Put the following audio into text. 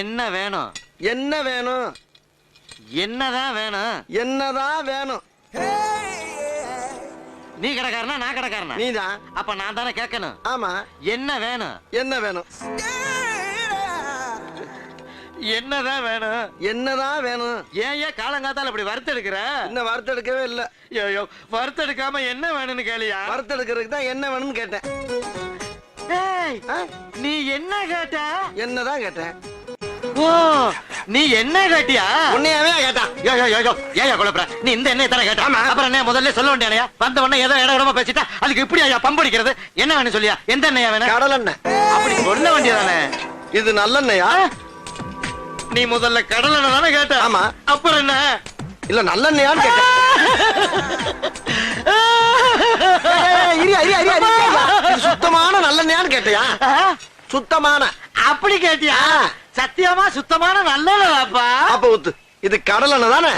என்ன வேணும்? என்ன வேணும்? என்னதான் வேணும்? என்னதான் வேணும்? நீ கடைக்காரனா நான் கடைக்காரனா? நீதான் அப்ப நான் தானே கேட்கணும். ஆமா. என்ன வேணும்? என்ன வேணும்? என்னதான் வேணும்? என்னதான் வேணும்? ஏன் ஏன் காலங்காத்தால இப்படி வறுத்தெடுக்கிற? இன்னும் வறுத்தெடுக்கவே இல்ல. ஐயோ வறுத்தெடுக்காம என்ன வேணும்னு கேளியா? வறுத்தெடுக்கிறதுக்கு தான் என்ன வேணும்னு கேட்டேன்? நீ என்ன கேட்ட? என்னதான் கேட்டேன். ஓ நீ என்ன கேட்டியா உன்னையாவே கேட்டான் யோ யோ யோ ஏயா குழப்பற நீ இந்த எண்ணெய் தானே கேட்ட அப்புறம் என்ன முதல்ல சொல்ல வேண்டியா வந்த உடனே ஏதோ இடம் இடமா பேசிட்டா அதுக்கு இப்படி ஐயா பம்படிக்கிறது என்ன வேணும் சொல்லியா எந்த எண்ணெயா வேணும் கடல் எண்ணெய் அப்படி சொல்ல வேண்டியதானே இது நல்லெண்ணெயா நீ முதல்ல கடல் எண்ணெய் தானே கேட்ட ஆமா. அப்புறம் என்ன இல்ல நல்லெண்ணெயான்னு கேட்டேன் சுத்தமான நல்லெண்ணெயான்னு கேட்டியா சுத்தமான அப்படி கேட்டியா. சத்தியமா சுத்தமான நல்லதாப்பா அப்ப இது கடல் எண்ணெய் தானே?